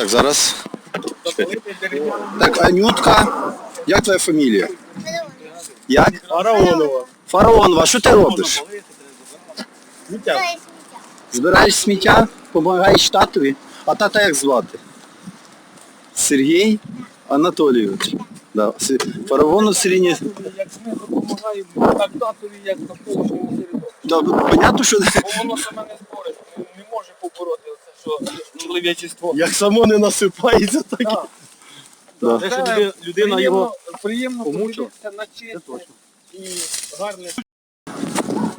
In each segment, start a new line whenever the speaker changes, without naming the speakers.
Так, зараз. Так, Анютка, як твоя фамілія? Як?
Фараонова.
Фараонова, що ти робиш? Сміття. Збираєш сміття, допомагаєш татові. А тата як звати? Сергій Анатолійович. Да. Фараону Сергій.
Як ми допомагаємо, так татові, як на положеному
понятно, що
Бо воно саме не зборить, не, може побороти це, що чоловічество.
Як само не насипається, так і.
Так.
Да.
Те, що люди- людина його
приємно
помучила.
подивитися на і гарне.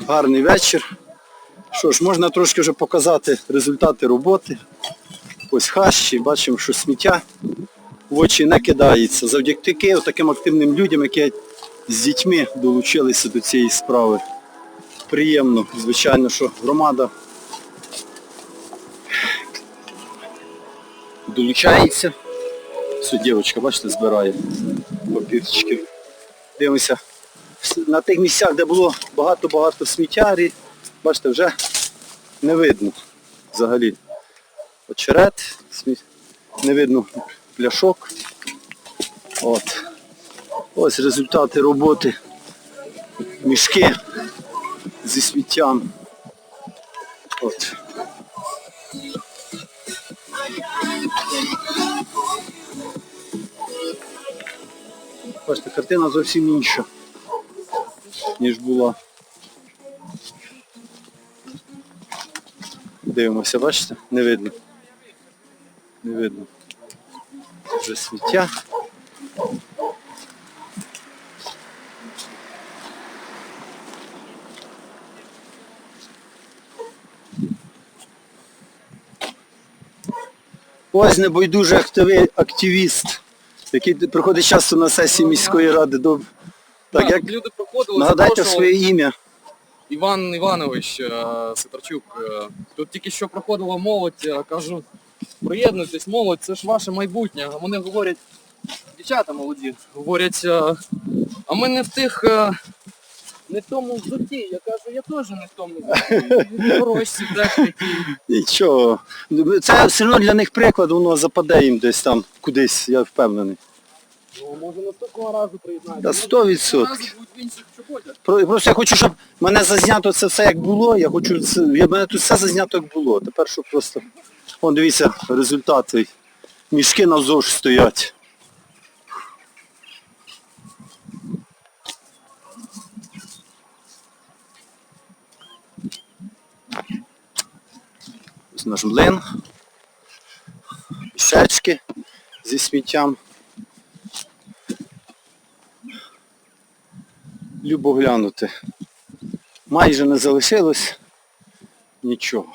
гарний вечір. Що ж, можна трошки вже показати результати роботи. Ось хащі, бачимо, що сміття в очі не кидається. Завдяки таким активним людям, які з дітьми долучилися до цієї справи. Приємно, звичайно, що громада долучається. Все, дівчинка, бачите, збирає папірчики. Дивимося на тих місцях, де було багато-багато сміття, бачите, вже не видно взагалі очерет, не видно пляшок. От. Ось результати роботи. Мішки зі сміттям. От. Бачите, картина зовсім інша ніж була. Дивимося, бачите? Не видно. Не видно. Вже сміття. Ось небайдужий активіст, який приходить часто на сесії міської ради. Доб- Так, як
люди проходили,
Нагадайте
запрошували.
своє ім'я.
Іван Іванович е, е, Тут тільки що проходила молодь, е, кажу, приєднуйтесь, молодь, це ж ваше майбутнє. А вони говорять, дівчата молоді, говорять, е, а ми не в тих, е, не в тому взутті. Я кажу, я теж не в тому взутті.
Нічого. Це все одно для них приклад, воно западе їм десь там кудись, я впевнений.
Ну, може наступного разу приєднаєте.
Та 100%.
Рази будуть в інших чоботях.
Про- Просто я хочу, щоб мене зазнято це все як було. Я хочу це. Я мене тут все зазнято як було. Тепер що просто. Вон дивіться, результати. Мішки навзовж стоять. Наш млин. Мішечки зі сміттям. Любо глянути. Майже не залишилось нічого.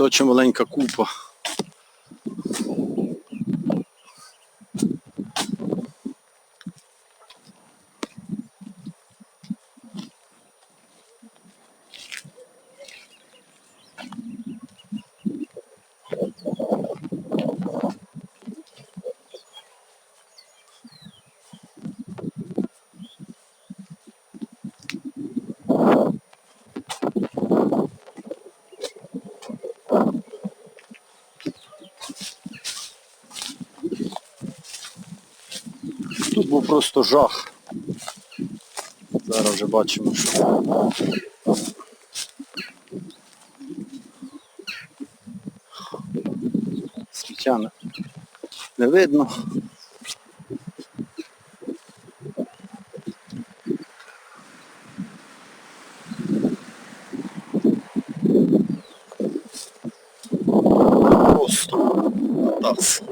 Ось чималенька маленька купа. Був просто жах. Зараз вже бачимо, що. сміття не, не видно. Просто таз.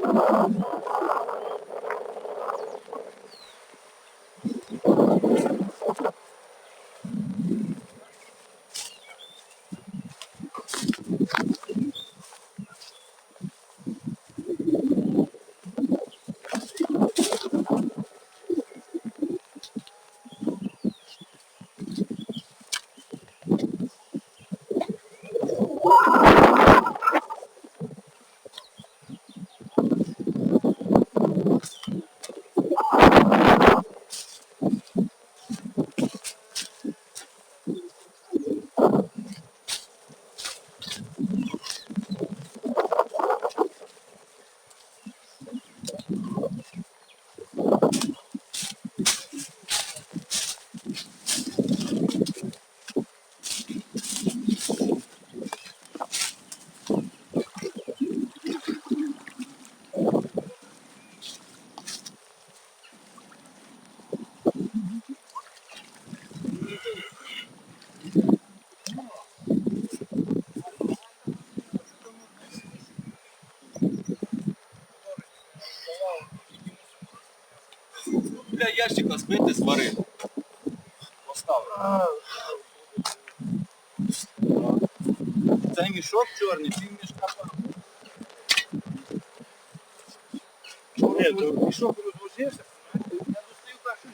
Бля, ящика збити, зварити. Поставив. Цей мішок чорний, пів мішка.
Чорний
Мішок розложився, я достаю першу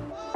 Bye.